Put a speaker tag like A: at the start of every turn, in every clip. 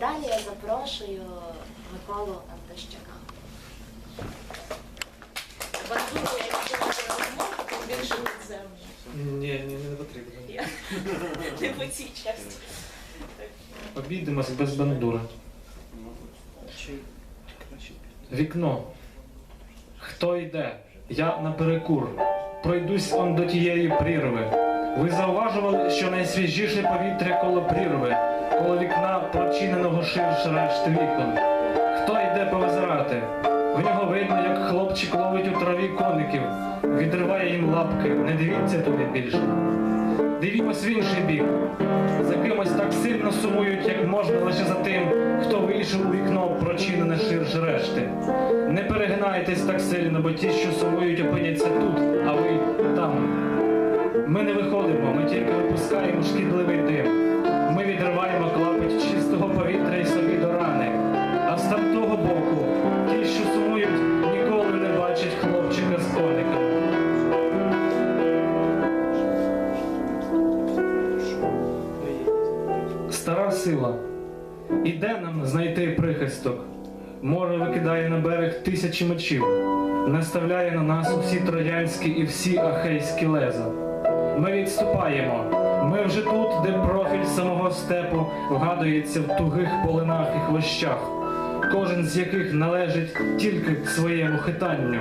A: далі я запрошую Миколу Антощака. Бандуру, якщо не розмову, тим більше підземно.
B: Ні, ні, не потрібно.
A: Я не по цій часті.
B: Обійдемось без бандури. Вікно. Хто йде? Я наперекур. Пройдусь он до тієї прірви. Ви зауважували, що найсвіжіше повітря коло прірви, коло вікна прочиненого ширше решти вікон. Хто йде повизирати? В нього видно, як хлопчик ловить у траві коників, відриває їм лапки. Не дивіться туди більше. Дивімось в інший бік. За кимось так сильно сумують, як можна лише за тим, хто вийшов у вікно, прочинене ширше решти. Не перегинайтесь так сильно, бо ті, що сумують, опиняться тут, а ви там. Ми не виходимо, ми тільки випускаємо шкідливий дим. Ми відриваємо клапоть чистого повітря і собі до рани. А з тамтого боку, ті, що сумують, ніколи не бачать хлопчика з коником. Стара сила. Іде нам знайти прихисток. Море викидає на берег тисячі мечів, наставляє на нас усі троянські і всі ахейські леза. Ми відступаємо. Ми вже тут, де профіль самого степу вгадується в тугих полинах і хвощах, кожен з яких належить тільки своєму хитанню.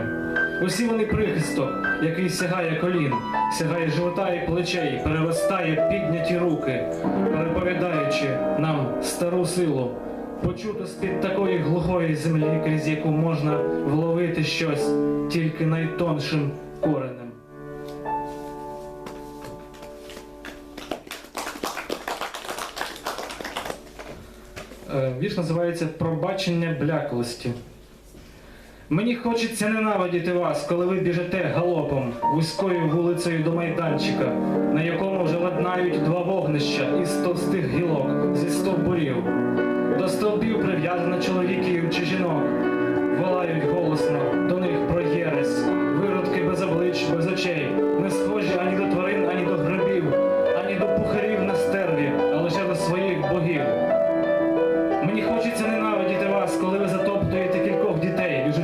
B: Усі вони прихисток, який сягає колін, сягає живота і плечей, переростає підняті руки, переповідаючи нам стару силу, почуто з-під такої глухої землі, крізь яку можна вловити щось тільки найтоншим коренем. Вірш називається Пробачення бляклості. Мені хочеться ненавидіти вас, коли ви біжите галопом вузькою вулицею до майданчика, на якому вже ладнають два вогнища із товстих гілок зі стовбурів. До стовбів прив'язано чоловіків чи жінок. Волають голосно до них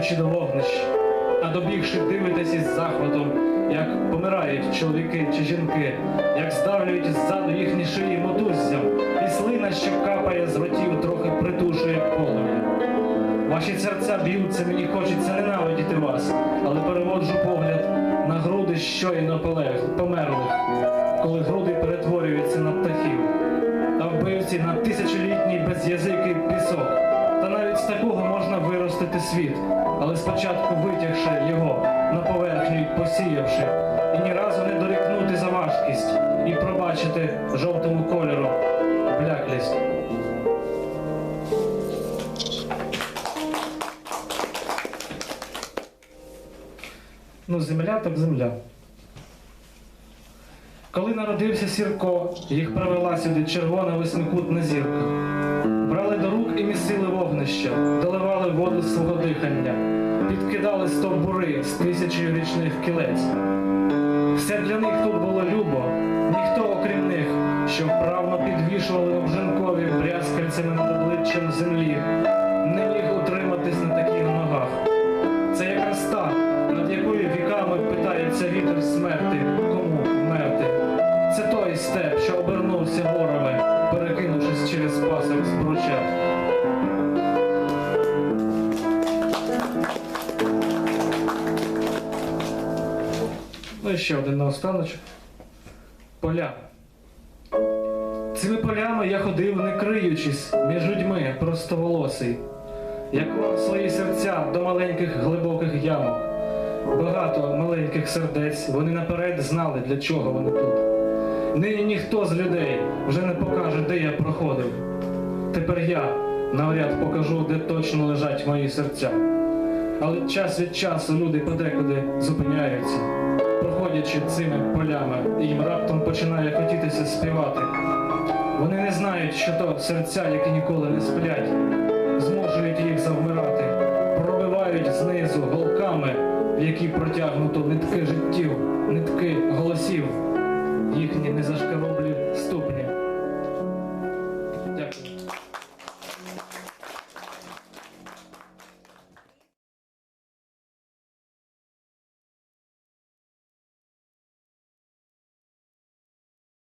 B: дітей, біжучи до вогнищ, а добігши дивитесь із захватом, як помирають чоловіки чи жінки, як здавлюють ззаду їхні шиї мотуззям, і слина, що капає з ротів, трохи притушує полум'я. Ваші серця б'ються, мені хочеться ненавидіти вас, але переводжу погляд на груди щойно полег- померлих, коли груди перетворюються на птахів а вбивці на тисячолітній без'язикий пісок. Навіть з такого можна виростити світ, але спочатку витягши його на поверхню й посіявши, і ні разу не дорікнути за важкість і пробачити жовтому кольору бляклість. Ну, земля так земля. Коли народився Сірко, їх привела сюди червона восьмикутна зірка. Брали до рук і місили вогнища, доливали воду свого дихання, підкидали стовбури з тисячею річних кілець. Все для них тут було любо, ніхто окрім них, що вправно підвішували обжинкові брязкальцями над обличчям землі, не міг утриматись на таких ногах. Це якраз та, над якою віками питається вітер смерти, і ще один наостаночок. Поля. Цими полями я ходив, не криючись між людьми простоволосий. Я клав свої серця до маленьких глибоких ямок. Багато маленьких сердець, вони наперед знали, для чого вони тут. Нині ніхто з людей вже не покаже, де я проходив. Тепер я навряд покажу, де точно лежать мої серця. Але час від часу люди подекуди зупиняються, проходячи цими полями, їм раптом починає хотітися співати. Вони не знають, що то серця, які ніколи не сплять, змушують їх завмирати, пробивають знизу голками, в які протягнуто нитки життів, нитки голосів, їхні незашкаровані